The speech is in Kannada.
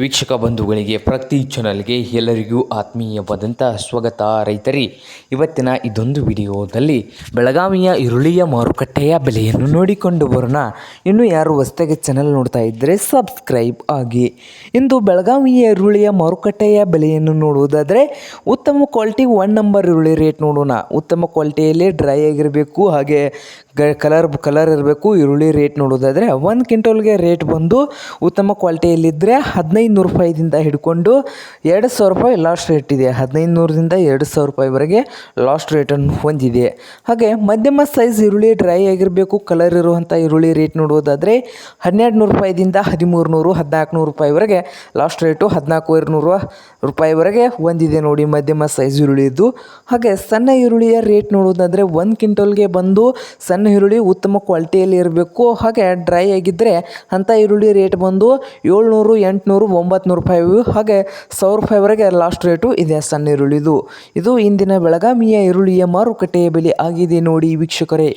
ವೀಕ್ಷಕ ಬಂಧುಗಳಿಗೆ, ಪ್ರತಿ ಚಾನಲ್ಗೆ ಎಲ್ಲರಿಗೂ ಆತ್ಮೀಯವಾದಂಥ ಸ್ವಾಗತ. ರೈತರಿ, ಇವತ್ತಿನ ಇದೊಂದು ವಿಡಿಯೋದಲ್ಲಿ ಬೆಳಗಾವಿಯ ಈರುಳ್ಳಿಯ ಮಾರುಕಟ್ಟೆಯ ಬೆಲೆಯನ್ನು ನೋಡಿಕೊಂಡು ಬರೋಣ. ಇನ್ನು ಯಾರು ಹೊಸ್ತಾಗಿ ಚಾನಲ್ ನೋಡ್ತಾ ಇದ್ದರೆ ಸಬ್ಸ್ಕ್ರೈಬ್ ಆಗಿ. ಇಂದು ಬೆಳಗಾವಿಯ ಈರುಳ್ಳಿಯ ಮಾರುಕಟ್ಟೆಯ ಬೆಲೆಯನ್ನು ನೋಡುವುದಾದರೆ, ಉತ್ತಮ ಕ್ವಾಲಿಟಿ ಒನ್ ನಂಬರ್ ಈರುಳ್ಳಿ ರೇಟ್ ನೋಡೋಣ. ಉತ್ತಮ ಕ್ವಾಲಿಟಿಯಲ್ಲಿ ಡ್ರೈ ಆಗಿರಬೇಕು, ಹಾಗೆ ಕಲರ್ ಕಲರ್ ಇರಬೇಕು, ಈರುಳ್ಳಿ ರೇಟ್ ನೋಡೋದಾದರೆ ಒಂದು ಕ್ವಿಂಟೋಲ್ಗೆ ರೇಟ್ ಬಂದು ಉತ್ತಮ ಕ್ವಾಲಿಟಿಯಲ್ಲಿದ್ದರೆ ಹದಿನೈದು ನೂರು ರೂಪಾಯಿದಿಂದ ಹಿಡ್ಕೊಂಡು ಎರಡು ಸಾವಿರ ರೂಪಾಯಿ ಲಾಸ್ಟ್ ರೇಟ್ ಇದೆ. ಹದಿನೈದು ನೂರರಿಂದ ಎರಡು ಸಾವಿರ ರೂಪಾಯಿವರೆಗೆ ಲಾಸ್ಟ್ ರೇಟನ್ನು ಹೊಂದಿದೆ. ಹಾಗೆ ಮಧ್ಯಮ ಸೈಜ್ ಈರುಳ್ಳಿ ಡ್ರೈ ಆಗಿರಬೇಕು ಕಲರ್ ಇರುವಂಥ ಈರುಳ್ಳಿ ರೇಟ್ ನೋಡುವುದಾದರೆ ಹನ್ನೆರಡು ನೂರು ರೂಪಾಯಿದಿಂದ ಹದಿಮೂರು ನೂರು, ಹದಿನಾಲ್ಕು ನೂರು ರೂಪಾಯಿವರೆಗೆ ಲಾಸ್ಟ್ ರೇಟು ಹದಿನಾಲ್ಕು ನೂರು ರೂಪಾಯಿವರೆಗೆ ಹೊಂದಿದೆ ನೋಡಿ ಮಧ್ಯಮ ಸೈಜ್ ಈರುಳ್ಳಿದ್ದು ಹಾಗೆ ಸಣ್ಣ ಈರುಳ್ಳಿಯ ರೇಟ್ ನೋಡೋದಾದರೆ ಒಂದು ಕ್ವಿಂಟಲ್ಗೆ ಬಂದು ಸಣ್ಣ ಈರುಳ್ಳಿ ಉತ್ತಮ ಕ್ವಾಲಿಟಿಯಲ್ಲಿ ಇರಬೇಕು. ಹಾಗೆ ಡ್ರೈ ಆಗಿದ್ದರೆ ಅಂಥ ಈರುಳ್ಳಿ ರೇಟ್ ಬಂದು ಏಳ್ನೂರು, ಎಂಟುನೂರು ಒಂಬತ್ತು ರೂಪಾಯಿ ಹಾಗೆ ಸಾವಿರ ರೂಪಾಯಿವರೆಗೆ ಲಾಸ್ಟ್ ರೇಟು ಇದೆ ಸಣ್ಣ ಈರುಳ್ಳಿದು. ಇದು ಇಂದಿನ ಬೆಳಗಾವಿಯ ಈರುಳ್ಳಿಯ ಮಾರುಕಟ್ಟೆಯ ಬೆಲೆ ಆಗಿದೆ ನೋಡಿ ವೀಕ್ಷಕರೇ.